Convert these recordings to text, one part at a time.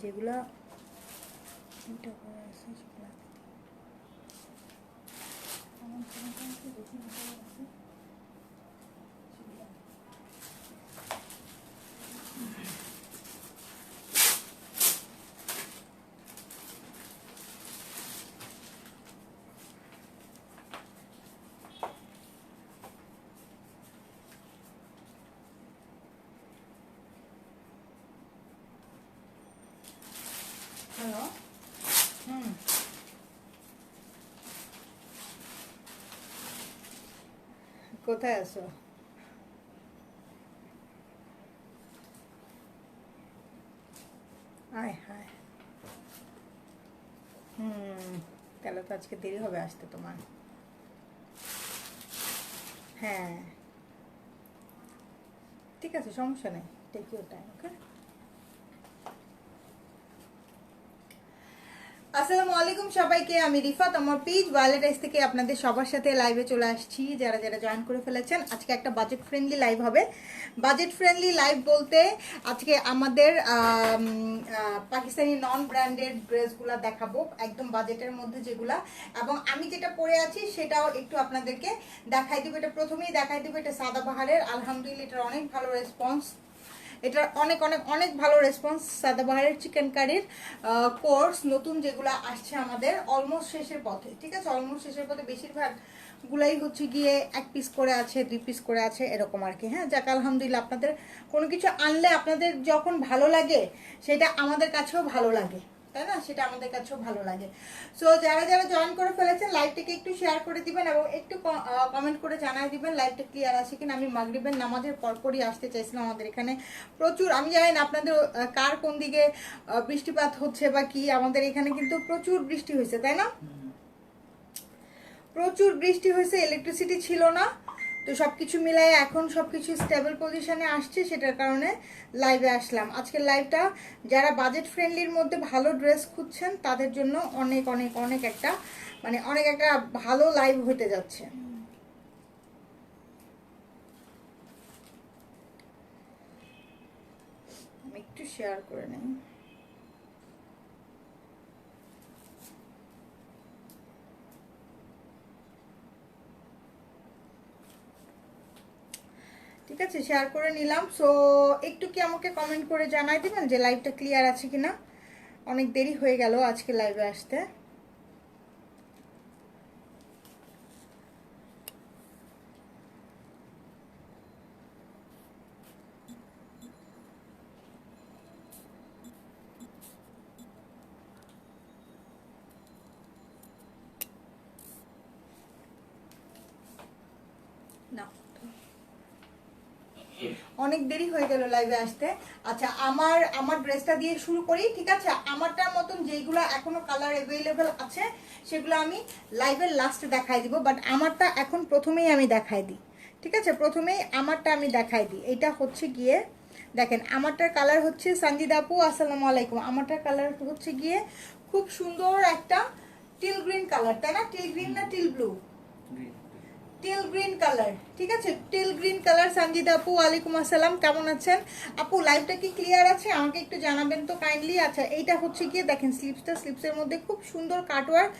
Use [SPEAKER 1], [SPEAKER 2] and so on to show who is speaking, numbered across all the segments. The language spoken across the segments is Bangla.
[SPEAKER 1] যেগুলো আছে সেগুলো আমার কোনটা আছে দেখি ভিতরে আছে। সেগুলো। হ্যালো হুম কোথায় আছো? আয় হায় হুম, তাহলে তো আজকে দেরি হবে আসতে তোমার। হ্যাঁ। ঠিক আছে, সমস্যা নেই। টেক ইউর টাইম ওকে আসসালামু আলাইকুম সবাইকে, আমি রিফাত আমার পিজ ওয়ালেটাইজ থেকে আপনাদের সবার সাথে লাইভে চলে আসছি। যারা যারা জয়েন করে ফেলেছেন, আজকে একটা বাজেট ফ্রেন্ডলি লাইভ হবে। বাজেট ফ্রেন্ডলি লাইভ বলতে আজকে আমাদের পাকিস্তানি নন ব্র্যান্ডেড ড্রেসগুলো দেখাবো, একদম বাজেটের মধ্যে যেগুলা। এবং আমি যেটা পরে আছি, সেটাও একটু আপনাদেরকে দেখাই দেবো। এটা প্রথমেই দেখাই দেবো, এটা সাদাবাহারের আলহামদুলিল্লাহ, এটার অনেক ভালো রেসপন্স এটার অনেক অনেক অনেক ভালো রেসপন্স সাদাবাহারের চিকেন কারির কোর্স নতুন যেগুলো আসছে আমাদের অলমোস্ট শেষের পথে, ঠিক আছে? অলমোস্ট শেষের পথে বেশিরভাগ গুলাই হচ্ছে গিয়ে এক পিস করে আছে, দুই পিস করে আছে, এরকম আর কি হ্যাঁ? যাক, আলহামদুলিল্লাহ, আপনাদের কোনো কিছু আনলে আপনাদের যখন ভালো লাগে, সেটা আমাদের কাছেও ভালো লাগে। তাই না? সেটা আমাদের কাছেও ভালো লাগে। সো যারা যারা জয়েন করে ফেলেছেন লাইভটাকে একটু শেয়ার করে দিবেন এবং একটু কমেন্ট করে জানাই দিবেন লাইভটা ক্লিয়ার আছে কিনা? আমি মাগরিবের নামাজের পরপরই আসতে চাইছিলাম আমাদের এখানে। প্রচুর আমি জানি না আপনাদের কার কোন দিকে বৃষ্টিপাত হচ্ছে বা কি? আমাদের এখানে কিন্তু প্রচুর বৃষ্টি হয়েছে তাই না? প্রচুর বৃষ্টি হয়েছে ইলেকট্রিসিটি ছিল না। তো সব কিছু মিলাই এখন সব কিছু স্টেবল পজিশনে আসছে, সেটার কারণে লাইভে আসলাম। আজকের লাইভটা যারা বাজেট ফ্রেন্ডলির মধ্যে ভালো ড্রেস খুঁজছেন, তাদের জন্য অনেক অনেক অনেক একটা মানে অনেক একটা ভালো লাইভ হতে যাচ্ছে। আমি একটু শেয়ার করে নিই। ঠিক আছে শেয়ার করে নিলাম। সো একটু কি আমাকে কমেন্ট করে জানাই দেবেন যে লাইভটা ক্লিয়ার আছে কিনা? অনেক দেরি হয়ে গেল আজকে লাইভে আসতে না অনেক দেরি হয়ে গেল লাইভে আসতে। আচ্ছা আমার আমার ড্রেসটা দিয়ে শুরু করি, ঠিক আছে? আমারটার মতন যেইগুলো এখনও কালার অ্যাভেলেবেল আছে, সেগুলো আমি লাইভের লাস্টে দেখাই দিব বাট আমারটা এখন প্রথমেই আমি দেখাই দিই। ঠিক আছে? প্রথমেই আমারটা আমি দেখাই দিই। এটা হচ্ছে গিয়ে, দেখেন, আমারটার কালার হচ্ছে সঞ্জিদা আপু, আসসালামু আলাইকুম। আমারটার কালার হচ্ছে গিয়ে খুব সুন্দর একটা টিল গ্রিন কালার তাই না? টিল গ্রিন না teal blue teal green colour ঠিক আছে? টিল গ্রিন কালার সঞ্জিদা আপু, ওয়ালাইকুম আসসালাম, কেমন আছেন? আপু লাইভটা কি ক্লিয়ার আছে? আমাকে একটু জানাবেন তো কাইন্ডলি আচ্ছা এইটা হচ্ছে গিয়ে দেখেন স্লিপসটা স্লিপসের মধ্যে খুব সুন্দর কাটওয়ার্ক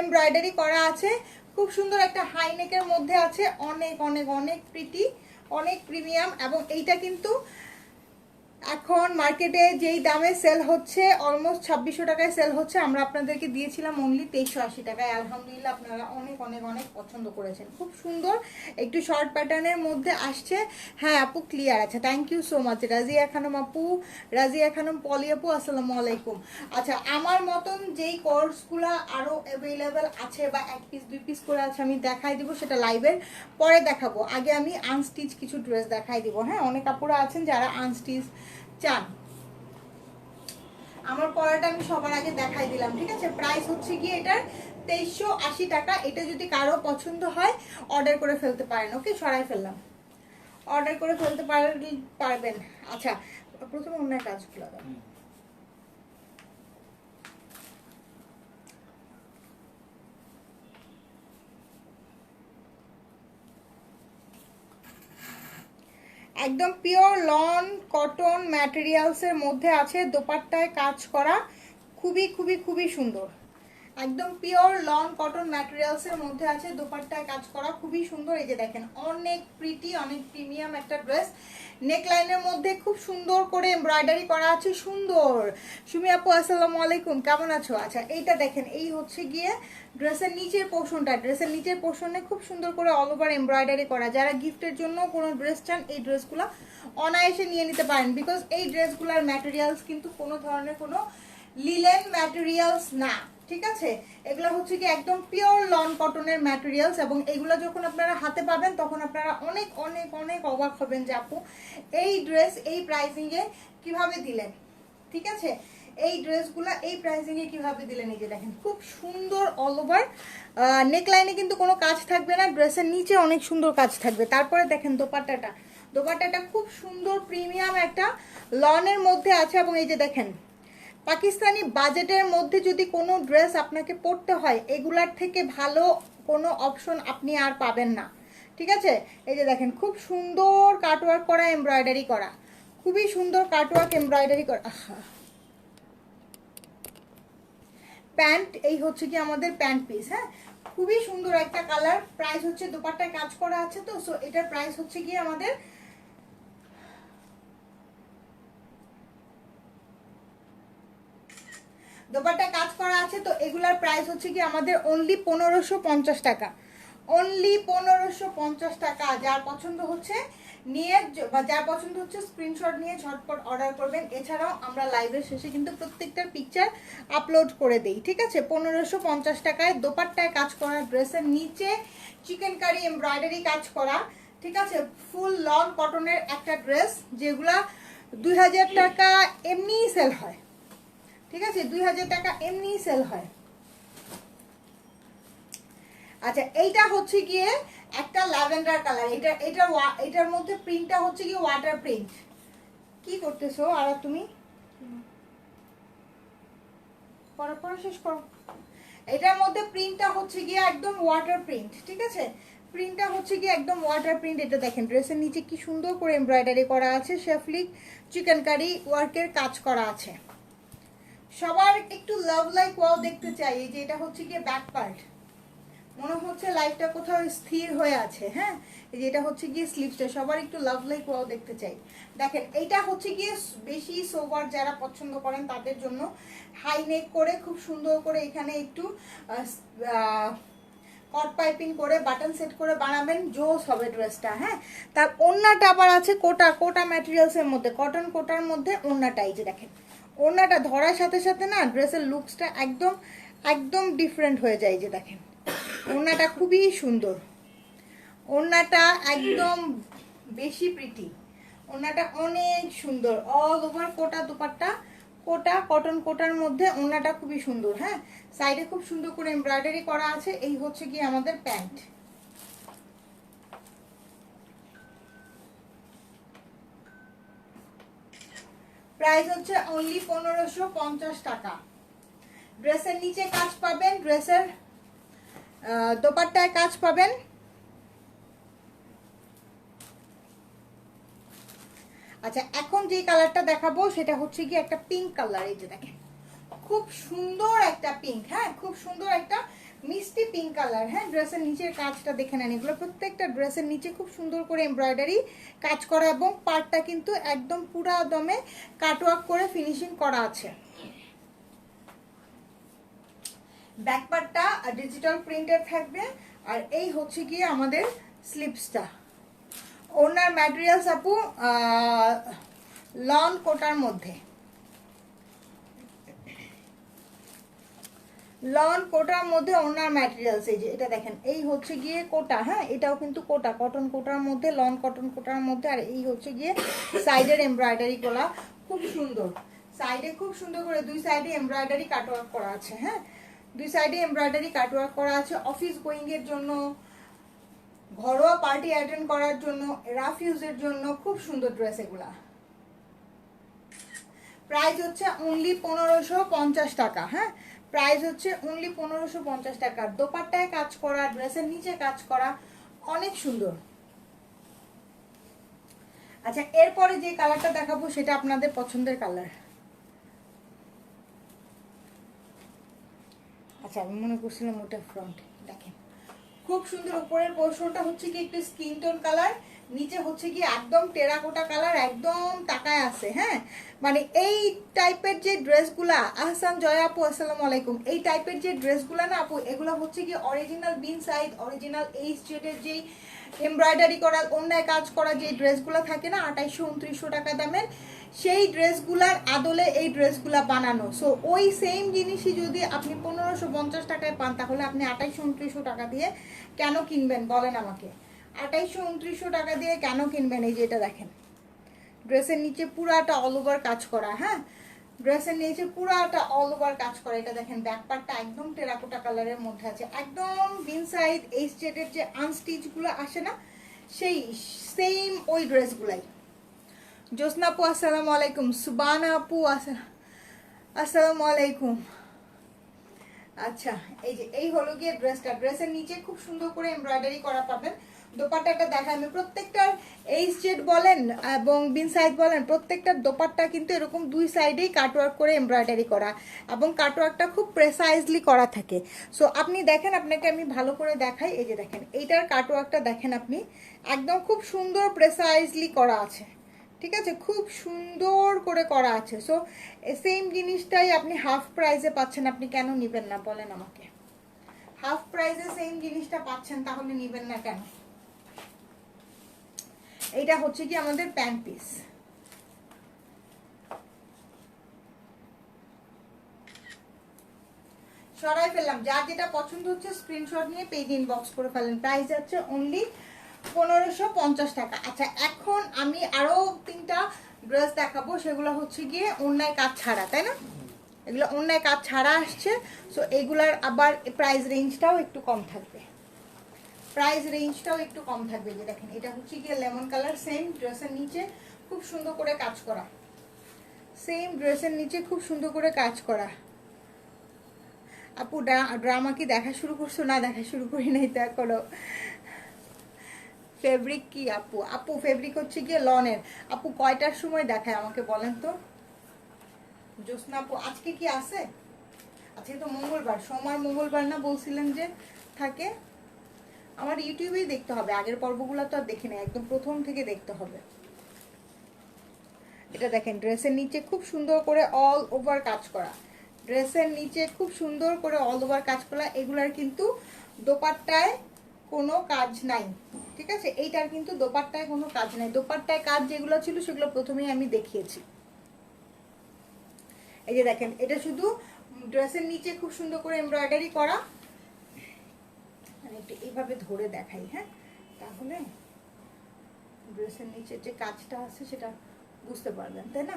[SPEAKER 1] এমব্রয়ডারি করা আছে। খুব সুন্দর একটা হাইনেকের মধ্যে আছে। অনেক অনেক অনেক প্রিটি অনেক প্রিমিয়াম এবং এইটা কিন্তু এখন মার্কেটে যেই দামে সেল হচ্ছে অলমোস্ট ছাব্বিশশো টাকায় সেল হচ্ছে। আমরা আপনাদেরকে দিয়েছিলাম অনলি তেইশশো আশি টাকায়। আলহামদুলিল্লাহ আপনারা অনেক অনেক অনেক পছন্দ করেছেন। খুব সুন্দর একটু শর্ট প্যাটার্নের মধ্যে আসছে। হ্যাঁ আপু ক্লিয়ার আছে। Thank you so much Razia Khanam আপু। রাজিয়া খানম, পলি আপু, আসসালামু আলাইকুম। আচ্ছা আমার মতন যেই কোর্সগুলো আরও অ্যাভেলেবেল আছে বা এক পিস দুই পিস করে আছে, আমি দেখাই দিব, সেটা লাইভের পরে দেখাবো। আগে আমি আনস্টিচ কিছু ড্রেস দেখাই দিব। হ্যাঁ অনেক আপুরা আছেন যারা আনস্টিচ চান। আমার পড়াটা আমি সবার আগে দেখাই দিলাম, ঠিক আছে? প্রাইস হচ্ছে গিয়ে এটার তেইশশো আশি টাকা। এটা যদি কারও পছন্দ হয় অর্ডার করে ফেলতে পারেন, ওকে? সরাই ফেললাম। অর্ডার করে ফেলতে পার- পারবেন। আচ্ছা প্রথমে অন্য কাজগুলো। দাও একদম পিওর লন কটন ম্যাটেরিয়ালসের মধ্যে আছে দোপাট্টায় কাজ করা। খুবই খুবই খুবই সুন্দর। একদম পিওর লন কটন ম্যাটেরিয়ালসের মধ্যে আছে, দোপাট্টায় কাজ করা, খুবই সুন্দর। এই যে দেখেন, অনেক প্রিটি অনেক প্রিমিয়াম একটা ড্রেস নেকলাইনের মধ্যে খুব সুন্দর করে এমব্রয়ডারি করা আছে, সুন্দর। সুমি আপু, আসসালামু আলাইকুম, কেমন আছো? আচ্ছা এইটা দেখেন, এই হচ্ছে গিয়ে ড্রেসের নিচের পোর্শনটা ড্রেসের নিচের পোর্শনে খুব সুন্দর করে অল ওভার এমব্রয়ডারি করা। যারা গিফটের জন্য কোনো ড্রেস চান, এই ড্রেসগুলো অনায়াসে নিয়ে নিতে পারেন। বিকজ এই ড্রেসগুলোর ম্যাটেরিয়ালস কিন্তু কোনো ধরনের কোনো লিলেন ম্যাটেরিয়ালস না। ঠিক আছে? এগুলো হচ্ছে কি একদম পিওর লন কটনের ম্যাটেরিয়ালস এবং এগুলো যখন আপনারা হাতে পাবেন, তখন আপনারা অনেক অনেক অনেক অবাক হবেন যে আপু, এই ড্রেস এই প্রাইসিংয়ে কীভাবে দিলেন? ঠিক আছে? এই ড্রেসগুলো এই প্রাইসিংয়ে কীভাবে দিলেন? এই যে দেখেন, খুব সুন্দর অল ওভার নেকলাইনে কিন্তু কোনো কাজ থাকবে না ড্রেসের নিচে অনেক সুন্দর কাজ থাকবে। তারপরে দেখেন দোপাট্টাটা। দোপাট্টাটা খুব সুন্দর প্রিমিয়াম একটা লনের মধ্যে আছে এবং এই যে দেখেন পাকিস্তানি বাজেটের মধ্যে যদি কোনো ড্রেস আপনাকে পরতে হয়, এগুলার থেকে ভালো কোনো অপশন আপনি আর পাবেন না। ঠিক আছে? এই যে দেখেন, খুব সুন্দর কাটওয়ার্ক করা এমব্রয়ডারি করা। খুবই সুন্দর কাটওয়ার্ক এমব্রয়ডারি করা। প্যান্ট এই হচ্ছে কি আমাদের প্যান্ট পিস হ্যাঁ? খুবই সুন্দর একটা কালার প্রাইস হচ্ছে, দোপাট্টায় কাজ করা আছে তো সো এটার প্রাইস হচ্ছে কি আমাদের দোপাট্টা কাজ করা আছে, তো এগুলার প্রাইস হচ্ছে কি আমাদের অনলি পনেরোশো পঞ্চাশ টাকা। অনলি পনেরোশো পঞ্চাশ টাকা। যার পছন্দ হচ্ছে, নিয়ে বা যার পছন্দ হচ্ছে স্ক্রিনশট নিয়ে ঝটপট অর্ডার করবেন। এছাড়াও আমরা লাইভের শেষে কিন্তু প্রত্যেকটার পিকচার আপলোড করে দিই, ঠিক আছে? পনেরোশো পঞ্চাশ টাকায় দোপাট্টায় কাজ করা ড্রেসের নিচে চিকেন কারি এমব্রয়ডারি কাজ করা, ঠিক আছে? ফুল লং কটনের একটা ড্রেস যেগুলা দুই হাজার টাকা এমনিই সেল হয়। ঠিক আছে? দুই হাজার টাকা এমনিই সেল হয়। আচ্ছা এইটা হচ্ছে গিয়ে একটা ল্যাভেন্ডার কালার। এটা এটা এটার মধ্যে প্রিন্টটা হচ্ছে গিয়ে ওয়াটার প্রিন্ট কি করতেছো? আর তুমি? পড়া পড়া শেষ করো। এটার মধ্যে প্রিন্টটা হচ্ছে গিয়ে একদম ওয়াটার প্রিন্ট ঠিক আছে? প্রিন্টটা হচ্ছে গিয়ে একদম ওয়াটার প্রিন্ট এটা দেখেন ড্রেসের নিচে কি সুন্দর করে এমব্রয়ডারি করা আছে, শেফলিক, চিকেন কারি ওয়ার্কের কাজ করা আছে। সবার একটু লাভ লাইক ওয়াও দেখতে চাই, এই যে এটা হচ্ছে গিয়ে ব্যাক পার্ট মনে হচ্ছে লাইফটা কোথাও স্থির হয়ে আছে হ্যাঁ? এই যে এটা হচ্ছে গিয়ে স্লিপসটা সবার একটু লাভ লাইক ওয়াও দেখতে চাই। দেখেন, এইটা হচ্ছে গিয়ে বেশি সোবার যারা পছন্দ করেন তাদের জন্য। হাই নেক করে খুব সুন্দর করে এখানে একটু কট পাইপিং করে বাটন সেট করে বানাবেন, জোস হবে ড্রেসটা হ্যাঁ? তার ওড়নাটা আবার আছে কোটা কোটা ম্যাটেরিয়ালসের মধ্যে কটন কোটার মধ্যে ওড়নাটা, এই যে দেখেন। ওড়নাটা ধরার সাথে সাথে না ড্রেসের লুকসটা একদম একদম ডিফারেন্ট হয়ে যায় যে দেখেন। ওড়নাটা খুবই সুন্দর। ওড়নাটা একদম বেশি প্রিটি ওড়নাটা অনেক সুন্দর। All over Kota dupatta, Kota cotton কোটার মধ্যে ওড়নাটা খুবই সুন্দর হ্যাঁ? সাইডে খুব সুন্দর করে এমব্রয়ডারি করা আছে। এই হচ্ছে কি আমাদের প্যান্ট। প্রাইস হচ্ছে অনলি পনেরোশো পঞ্চাশ টাকা। ড্রেসের নিচে কাজ পাবেন, ড্রেসের দোপাট্টায় কাজ পাবেন। আচ্ছা এখন যে কালারটা দেখাবো সেটা হচ্ছে কি একটা পিঙ্ক কালার এই যে দেখেন। খুব সুন্দর একটা পিঙ্ক হ্যাঁ খুব সুন্দর একটা মিষ্টি পিঙ্ক কালার হ্যাঁ ড্রেসের নিচের কাজটা দেখে নেন। এগুলো প্রত্যেকটা ড্রেসের নিচে খুব সুন্দর করে এমব্রয়ডারি কাজ করা এবং পার্টটা কিন্তু একদম পুরা দমে কাটওয়ার্ক করে ফিনিশিং করা আছে। ব্যাক পার্টটা ডিজিটাল প্রিন্টের থাকবে। আর এই হচ্ছে গিয়ে আমাদের স্লিপসটা ওনার ম্যাটেরিয়ালস আপু লন কোটার মধ্যে। লন কোটার মধ্যে ওনার ম্যাটেরিয়ালস এই যে, এটা দেখেন, এই হচ্ছে গিয়ে কোটা হ্যাঁ? এটাও কিন্তু কোটা কটন কোটার মধ্যে, লন কটন কোটার মধ্যে, আর এই হচ্ছে গিয়ে সাইডের এমব্রয়ডারি করা খুব সুন্দর। সাইডে খুব সুন্দর করে দুই সাইডে এমব্রয়ডারি কাটওয়ার্ক করা আছে হ্যাঁ? দুই সাইডে এমব্রয়ডারি কাটওয়ার্ক করা আছে অফিস গোয়িং এর জন্য, ঘরোয়া পার্টি অ্যাটেন্ড করার জন্য রাফ ইউজের জন্য, খুব সুন্দর ড্রেস এগুলা। প্রাইস হচ্ছে অনলি পনেরোশো পঞ্চাশ টাকা হ্যাঁ? প্রাইস হচ্ছে অনলি পনেরোশো পঞ্চাশ টাকা। দোপাট্টায় কাজ করা ড্রেসের নিচে কাজ করা অনেক সুন্দর। আচ্ছা এরপরে যে কালারটা দেখাবো সেটা আপনাদের পছন্দের কালার আচ্ছা আমি মনে করছিলাম ওটা ফ্রন্ট দেখেন। খুব সুন্দর উপরের পোর্শনটা হচ্ছে কি একটু স্কিন টোন কালার নিচে হচ্ছে কি একদম টেরাকোটা কালার একদম তাকায় আছে হ্যাঁ? মানে এই টাইপের যে ড্রেসগুলা, আহসান, জয়া আপু, আসসালামু আলাইকুম, এই টাইপের যে ড্রেসগুলা না আপু, এগুলো হচ্ছে কি অরিজিনাল বিন সাইজ অরিজিনাল এই স্টেটের যেই এমব্রয়ডারি করা অন্যায় কাজ করা যে ড্রেসগুলো থাকে না আঠাইশো উনত্রিশশো টাকা দামের, সেই ড্রেসগুলার আদলে এই ড্রেসগুলা বানানো। সো ওই সেম জিনিসই যদি আপনি পনেরোশো পঞ্চাশ টাকায় পান, তাহলে আপনি আঠাইশো উনত্রিশশো টাকা দিয়ে কেন কিনবেন? বলেন আমাকে। আঠাইশো উনত্রিশশো টাকা দিয়ে কেন কিনবেন? এই যে এটা দেখেন। ড্রেসের নিচে পুরাটা অল ওভার কাজ করা হ্যাঁ? ড্রেসের নিচে পুরাটা অল ওভার কাজ করা। এটা দেখেন ব্যাক পার্টটা একদম টেরাকোটা কালারের মধ্যে আছে। একদম বিন সাইড এই স্টেটের যে আনস্টিচগুলো আসে না, সেই সেম ওই ড্রেসগুলাই জ্যোৎস্না আপু, আসসালামু আলাইকুম। সুবানা আপু আসসালামু আলাইকুম। আচ্ছা এই যে, এই হলো গিয়ে ড্রেসটা ড্রেসের নিচে খুব সুন্দর করে এমব্রয়ডারি করা পাবেন। দোপাট্টাটা দেখা আমি প্রত্যেকটার এই স্টেট বলেন এবং বিন সাইড বলেন, প্রত্যেকটার দোপাট্টা কিন্তু এরকম দুই সাইডেই কাটওয়ার্ক করে এমব্রয়ডারি করা এবং কাটওয়ার্কটা খুব প্রেসাইজলি করা থাকে। সো আপনি দেখেন, আপনাকে আমি ভালো করে দেখাই। এই যে দেখেন, এইটার কাটওয়ার্কটা দেখেন আপনি। একদম খুব সুন্দর প্রেসাইজলি করা আছে। ঠিক আছে? খুব সুন্দর করে করা আছে। সো সেম জিনিসটাই আপনি হাফ প্রাইসে পাচ্ছেন, আপনি কেন নিবেন না? বলেন আমাকে। হাফ প্রাইসে সেম জিনিসটা পাচ্ছেন, তাহলে নিবেন না কেন? এইটা হচ্ছে কি আমাদের প্যান্ট পিস সরাই ফেললাম। যার যেটা পছন্দ হচ্ছে স্ক্রিনশট নিয়ে পেজ ইনবক্স করে ফেলেন। প্রাইস যাচ্ছে অনলি পনেরোশো পঞ্চাশ টাকা। আচ্ছা এখন আমি আরও তিনটা ড্রেস দেখাবো। সেগুলো হচ্ছে গিয়ে অন্যায় কাজ ছাড়া, তাই না? এগুলো অন্যায় কাজ ছাড়া আসছে। সো এগুলার আবার প্রাইস রেঞ্জটাও একটু কম থাকবে। প্রাইস রেঞ্জটাও একটু কম থাকবে, যে দেখেন, এটা হচ্ছে গিয়ে লেমন কালার সেম ড্রেসের নিচে খুব সুন্দর করে কাজ করা। সেম ড্রেসের নিচে খুব সুন্দর করে কাজ করা। আপু ড্রামা কি দেখা শুরু করছ? না, দেখা শুরু করি নাই, তা করো। ফেব্রিক কি, আপু? আপু ফেব্রিক হচ্ছে গিয়ে লনের। আপু, কয়টার সময় দেখায় আমাকে বলেন তো? জ্যোৎস্না আপু, আজকে কি আছে? আজকে তো মঙ্গলবার। সোমবার, মঙ্গলবার না বলছিলেন যে থাকে? আমার ইউটিউবেই দেখতে হবে, আগের পর্বগুলো তো আর দেখি না একদম প্রথম থেকে দেখতে হবে। এটা দেখেন, ড্রেসের নিচে খুব সুন্দর করে অল ওভার কাজ করা। ড্রেসের নিচে খুব সুন্দর করে অল ওভার কাজ করা, এগুলার কিন্তু দোপাট্টায় কোনো কাজ নাই, ঠিক আছে? এইটার কিন্তু দোপাট্টায় কোনো কাজ নাই। দোপাট্টায় কাজ যেগুলো ছিল, সেগুলো প্রথমেই আমি দেখিয়েছি। এই যে দেখেন, এটা শুধু ড্রেসের নিচে খুব সুন্দর করে এমব্রয়ডারি করা মানে একটু এইভাবে ধরে দেখাই হ্যাঁ? তাহলে ড্রেসের নিচে যে কাজটা আছে সেটা বুঝতে পারবেন, তাই না?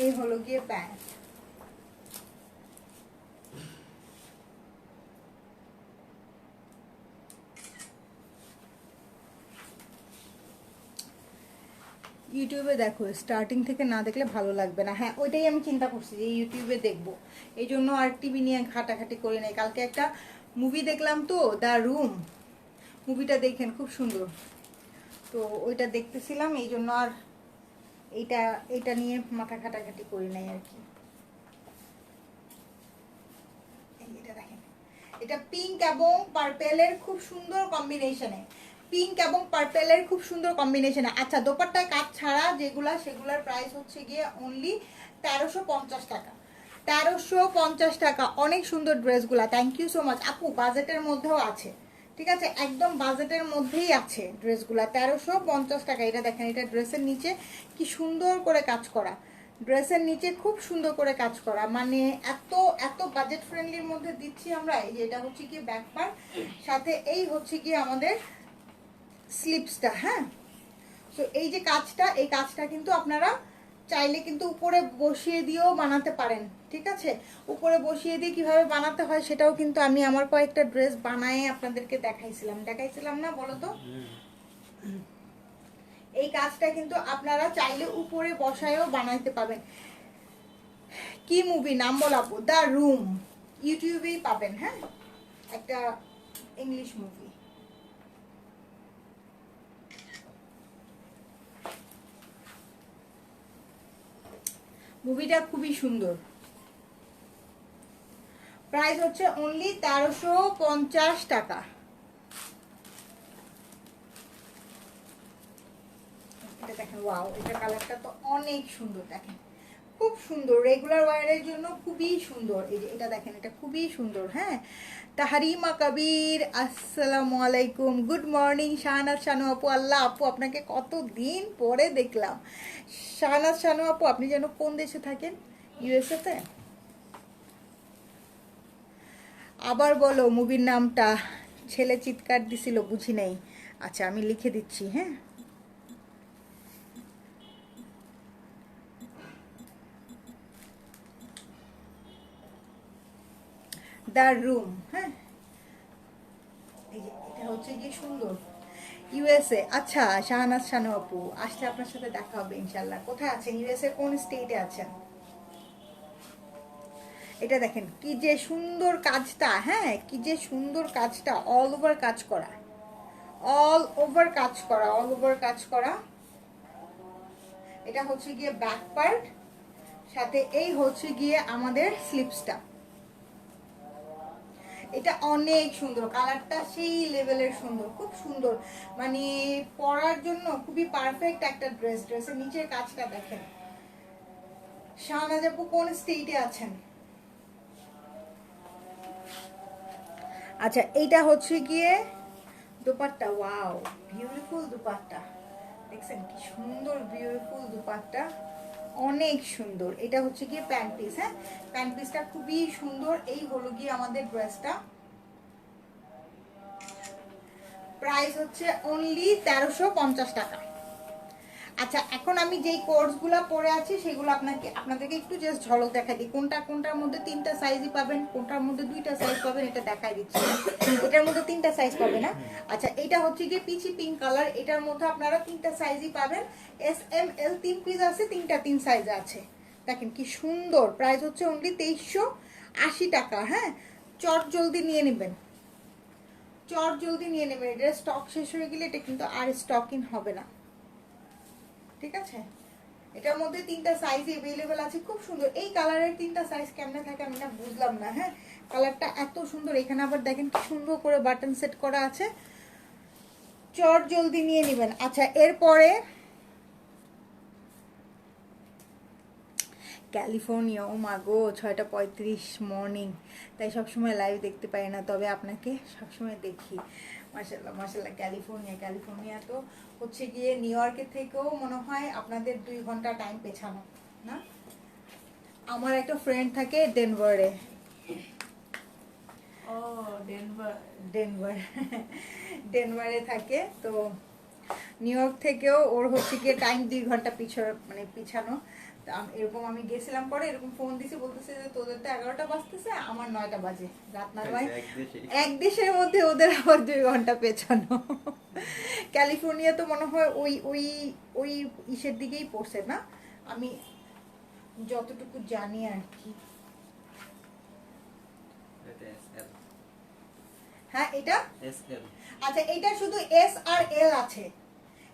[SPEAKER 1] এই হলো গিয়ে প্যান্ট ইউটিউবে দেখো স্টার্টিং থেকে না দেখলে ভালো লাগবে না। হ্যাঁ ওইটাই আমি চিন্তা করছি যে ইউটিউবে দেখব। এই জন্য আর টিভি নিয়ে ঘাটাঘাটি করি নাই। কালকে একটা মুভি দেখলাম তো দ্য রুম মুভিটা দেখেন, খুব সুন্দর। তো ওইটা দেখতেছিলাম, এই জন্য আর এইটা এইটা নিয়ে মাথা ঘাটাঘাটি করি নাই আর কি। এটা দেখেন। এটা পিঙ্ক এবং পার্পেলের খুব সুন্দর কম্বিনেশনে পিঙ্ক এবং পার্পেলের খুব সুন্দর কম্বিনেশনে আচ্ছা দোপাট্টায় কাজ ছাড়া যেগুলা, সেগুলোর প্রাইস হচ্ছে গিয়ে অনলি তেরোশো পঞ্চাশ টাকা। তেরোশো পঞ্চাশ টাকা, অনেক সুন্দর ড্রেসগুলা। থ্যাংক ইউ সো মাচ আপু, বাজেটের মধ্যেও আছে। ঠিক আছে? একদম বাজেটের মধ্যেই আছে ড্রেসগুলা। তেরোশো পঞ্চাশ টাকা। এটা দেখেন, এটা ড্রেসের নিচে কি সুন্দর করে কাজ করা। ড্রেসের নিচে খুব সুন্দর করে কাজ করা। মানে এত এত বাজেট ফ্রেন্ডলির মধ্যে দিচ্ছি আমরা। এই যে এটা হচ্ছে কি ব্যাক পার্ট সাথে এই হচ্ছে কি আমাদের স্লিপসটা হ্যাঁ? তো এই যে কাজটা, এই কাজটা কিন্তু আপনারা চাইলে কিন্তু উপরে বসিয়ে দিয়েও বানাতে পারেন, ঠিক আছে? উপরে বসিয়ে দিয়ে কীভাবে বানাতে হয় সেটাও কিন্তু আমি আমার কয়েকটা ড্রেস বানায় আপনাদেরকে দেখাইছিলাম। দেখাইছিলাম না, বলো তো? এই কাজটা কিন্তু আপনারা চাইলে উপরে বসায়ও বানাইতে পাবেন। কি মুভি নাম বলাবো দ্য রুম ইউটিউবেই পাবেন হ্যাঁ? একটা ইংলিশ মুভি মুভিটা খুবই সুন্দর। প্রাইস হচ্ছে অনলি তেরোশো পঞ্চাশ টাকা। দেখেন ওয়াও এটা কালারটা তো অনেক সুন্দর দেখেন। খুব সুন্দর রেগুলার ওয়ারের জন্য খুবই সুন্দর। এই যে এটা দেখেন, এটা খুবই সুন্দর হ্যাঁ? তাহারিমা কবির, আসসালামু আলাইকুম। গুড মর্নিং শাহনাজ, শানু আপু, আল্লাহ আপু, আপনাকে কত দিন পরে দেখলাম। শাহনাজ, শানু আপু, আপনি যেন কোন দেশে থাকেন? ইউএসএতে আবার বলো, মুভির নামটা, ছেলে চিৎকার দিছিল, বুঝি নাই। আচ্ছা আমি লিখে দিচ্ছি হ্যাঁ? দ্য রুম হ্যাঁ? এই এটা হচ্ছে গিয়ে সুন্দর। ইউএসএ আচ্ছা শাহনাজ শানু আপু, আসলে আপনার সাথে দেখা হবে ইনশাল্লাহ কোথায় আছেন? ইউএসএ কোন স্টেটে আছেন? এটা দেখেন, কি যে সুন্দর কাজটা হ্যাঁ কি যে সুন্দর কাজটা অল ওভার কাজ করা। অল ওভার কাজ করা অল ওভার কাজ করা। এটা হচ্ছে গিয়ে ব্যাক পার্ট সাথে এই হচ্ছে গিয়ে আমাদের স্লিপসটা এটা অনেক সুন্দর কালারটা সেই লেভেলের সুন্দর, খুব সুন্দর। মানে পরার জন্য খুবই পারফেক্ট একটা ড্রেস ড্রেসের নিচের কাজটা দেখেন। শাহনাজ আপু কোন স্টেটে আছেন? আচ্ছা এইটা হচ্ছে গিয়ে দুপাট্টা ওয়াও বিউটিফুল দুপাট্টা। দেখছেন কি সুন্দর বিউটিফুল দুপাট্টা। অনেক সুন্দর। এটা হচ্ছে গিয়ে প্যান্ট পিস হ্যাঁ? প্যান্ট পিসটা খুবই সুন্দর। এই হলো গিয়ে আমাদের ড্রেসটা। প্রাইস হচ্ছে অনলি তেরোশো পঞ্চাশ টাকা। আচ্ছা এখন আমি যেই কোর্সগুলো পরে আছি সেগুলো আপনাকে, আপনাদেরকে একটু জাস্ট ঝলক দেখাই দিই। কোনটা, কোনটার মধ্যে তিনটা সাইজই পাবেন, কোনটার মধ্যে দুইটা সাইজ পাবেন এটা দেখাই দিচ্ছি। এটার মধ্যে তিনটা সাইজ পাবেন না? আচ্ছা এটা হচ্ছে গিয়ে পিচি পিঙ্ক কালার এটার মধ্যে আপনারা তিনটা সাইজই পাবেন। এস এম এল তিন পিস আছে, তিনটা তিন সাইজ আছে। দেখেন কি সুন্দর প্রাইস হচ্ছে অনলি তেইশশো আশি টাকা হ্যাঁ? চট জলদি নিয়ে নেবেন। চট জলদি নিয়ে নেবেন, এটা স্টক শেষ হয়ে গেলে এটা কিন্তু আর স্টক ইন হবে না। ঠিক আছে? এটার মধ্যে তিনটা সাইজ এভেলেবেল আছে, খুব সুন্দর। এই কালারের তিনটা সাইজ কেমনে থাকে আমি না বুঝলাম না হ্যাঁ? কালারটা এত সুন্দর, এখানে আবার দেখেন কি সুন্দর করে বাটন সেট করা আছে। চট জলদি নিয়ে নেবেন। আচ্ছা এরপরে ক্যালিফোর্নিয়া, ও মাগো ছয়টা পঁয়ত্রিশ মর্নিং তাই সবসময় লাইভ দেখতে পাই না, তবে আপনাকে সবসময় দেখি। মার্শাল্লাহ মার্শাল্লাহ ক্যালিফোর্নিয়া ক্যালিফোর্নিয়া তো হচ্ছে গিয়ে নিউ ইয়র্কের থেকেও মনে হয় আপনাদের দুই ঘণ্টা টাইম পেছানো না? আমার একটা ফ্রেন্ড থাকে ডেনভারে।
[SPEAKER 2] ও ডেনভার।
[SPEAKER 1] ডেনভার ডেনভারে থাকে তো নিউ ইয়র্ক থেকেও ওর হচ্ছে গিয়ে টাইম দুই ঘণ্টা পিছর মানে পিছানো। এরকম আমি গেছিলাম পরে এরকম ফোন দিছে বলতেছে যে তোদের তো এগারোটা বাজতেছে আমার নয়টা বাজে। রাত
[SPEAKER 3] এক
[SPEAKER 1] এক দেশের মধ্যে ওদের আবার দুই ঘণ্টা পেছানো। ক্যালিফোর্নিয়া তো মনে হয় ওই ওই ওই ইসের দিকেই পড়ছে না? আমি যতটুকু জানি আর কি। হ্যাঁ এটা? আচ্ছা এটা শুধু এস আর এল আছে।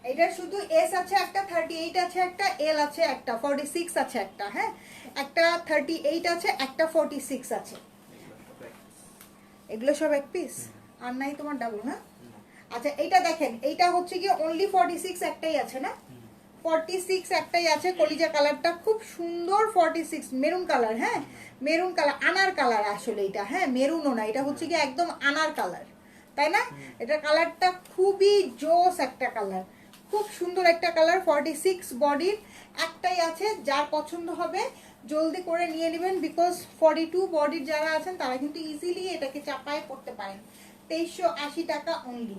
[SPEAKER 1] এটা শুধু এস আছে একটা থার্টি এইট আছে একটা এল আছে একটা ফর্টি সিক্স আছে একটা হ্যাঁ? একটা থার্টি এইট আছে একটা ফর্টি সিক্স আছে।
[SPEAKER 3] এগুলো সব এক
[SPEAKER 1] পিস আর নাই তোমার ডাবল না আচ্ছা এইটা দেখেন এইটা হচ্ছে কি অনলি ফর্টি সিক্স একটাই আছে না। ফর্টি সিক্স একটাই আছে কলিজা কালারটা খুব সুন্দর ফর্টি সিক্স মেরুন কালার হ্যাঁ? মেরুন কালার আনার কালার আসলে এটা হ্যাঁ? মেরুনও না এটা হচ্ছে কি একদম আনার কালার তাই না? এটা কালারটা খুবই জোস একটা কালার খুব সুন্দর একটা কালার ফর্টি সিক্স বডির একটাই আছে, যার পছন্দ হবে, জলদি করে নিয়ে নেবেন বিকজ ফর্টি টু বডির যারা আছেন, তারা কিন্তু ইজিলি এটাকে চাপায় করতে পারেন। তেইশশো আশি টাকা অনলি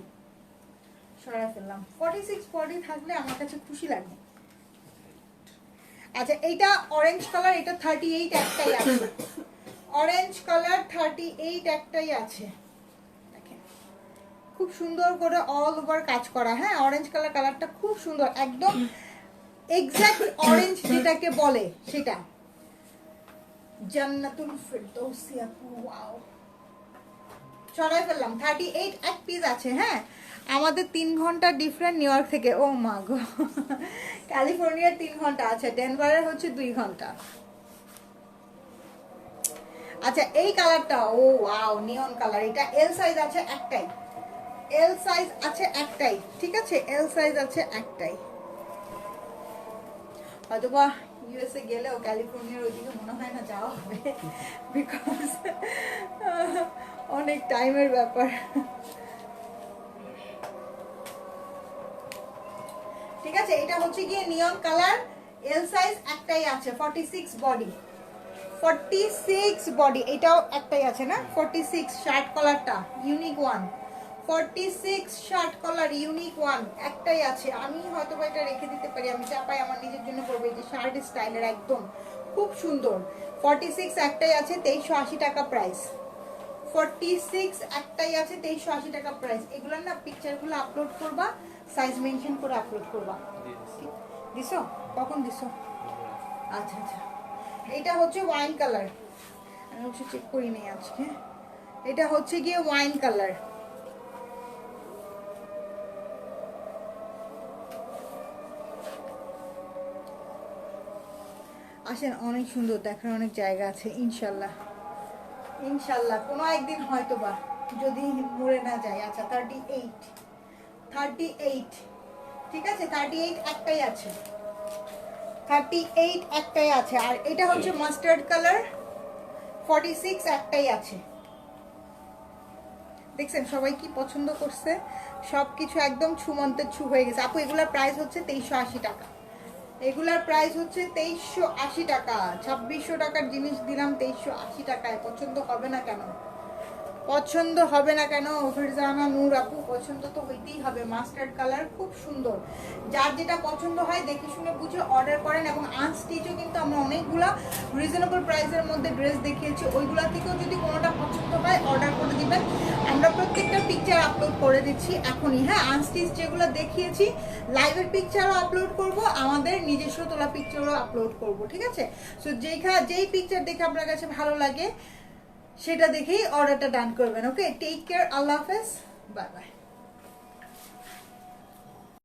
[SPEAKER 1] সরাই ফেললাম। ফর্টি সিক্স বডি থাকলে আমার কাছে খুশি লাগে। আচ্ছা এইটা অরেঞ্জ কালার এটা থার্টি এইট একটাই আছে। অরেঞ্জ কালার থার্টি এইট একটাই আছে। খুব সুন্দর করে অল ওভার কাজ করা। হ্যাঁ অরেঞ্জ কালার কালারটা খুব সুন্দর। একদম এক্সাক্ট অরেঞ্জ যেটাকে বলে সেটা। জান্নাতুল ফিরদৌসি আপু ওয়াও ফেললাম। থার্টি এইট এক পিস আছে হ্যাঁ। আমাদের তিন ঘণ্টা ডিফারেন্ট নিউ ইয়র্ক থেকে। ও মা গো ক্যালিফোর্নিয়ার তিন ঘণ্টা আছে ডেনভারের হচ্ছে দুই ঘণ্টা। আচ্ছা এই কালারটা ও ওয়াও নিয়ন কালার এটা এল সাইজ আছে একটাই। এল সাইজ আছে একটাই, ঠিক আছে? এল সাইজ আছে একটাই। হয়তোবা ইউএসএ গেলেও ক্যালিফোর্নিয়ার ওইদিকে মনে হয় না যাওয়া হবে বিকজ অনেক টাইমের ব্যাপার। ঠিক আছে, এটা হচ্ছে গিয়ে নিয়ন কালার এল সাইজ একটাই আছে 46 বডি 46 বডি এটাও একটাই আছে না? 46 শার্ট কালারটা unique one 46 shirt colour unique one একটাই আছে। আমি হয়তো বা এটা রেখে দিতে পারি আমি চাপাই আমার নিজের জন্য করব এই যে শার্ট স্টাইলের একদম। খুব সুন্দর। 46 একটাই আছে তেইশশো আশি টাকা প্রাইস 46 একটাই আছে তেইশশো আশি টাকা প্রাইস এগুলোর না পিকচারগুলো আপলোড করবা সাইজ মেনশন করে আপলোড করবা। দিছো? কখন দিছো? আচ্ছা আচ্ছা। এটা হচ্ছে ওয়াইন কালার আমি অবশ্য চেক করি নাই আজকে। এটা হচ্ছে গিয়ে ওয়াইন কালার আসেন অনেক সুন্দর দেখার অনেক জায়গা আছে ইনশাল্লাহ। ইনশাল্লাহ কোনো একদিন হয়তো বা যদি মরে না যায় আচ্ছা থার্টি এইট থার্টি এইট ঠিক আছে? থার্টি এইট একটাই আছে। থার্টি এইট একটাই আছে। আর এটা হচ্ছে মাস্টার্ড কালার ফর্টি সিক্স একটাই আছে। দেখছেন সবাই কি পছন্দ করছে? সব কিছু একদম ছুমন্তের ছু হয়ে গেছে। আপু এগুলার প্রাইস হচ্ছে তেইশশো আশি টাকা। এগুলার প্রাইস হচ্ছে তেইশশো আশি টাকা। ছাব্বিশশো টাকার জিনিস দিলাম, তেইশশো আশি টাকায়। পছন্দ হবে না কেন? পছন্দ হবে না কেন? ফিরজানা নূর আপু, পছন্দ তো হইতেই হবে। মাস্টার্ড কালার খুব সুন্দর। যার যেটা পছন্দ হয়, দেখে শুনে বুঝে অর্ডার করেন এবং আনস্টিচও কিন্তু আমরা অনেকগুলা রিজনেবল প্রাইসের মধ্যে ড্রেস দেখিয়েছি। ওইগুলা থেকেও যদি কোনোটা পছন্দ হয় অর্ডার করে দিবেন। আমরা প্রত্যেকটা পিকচার আপলোড করে দিচ্ছি এখনই। হ্যাঁ আনস্টিচ যেগুলো দেখিয়েছি লাইভের পিকচারও আপলোড করব, আমাদের নিজস্ব তোলা পিকচারও আপলোড করব, ঠিক আছে? সো যেইখা যেই পিকচার দেখে আপনার কাছে ভালো লাগে সেটা দেখেই অর্ডারটা ডান করবেন ওকে টেক কেয়ার আল্লাহ হাফেজ বাই বাই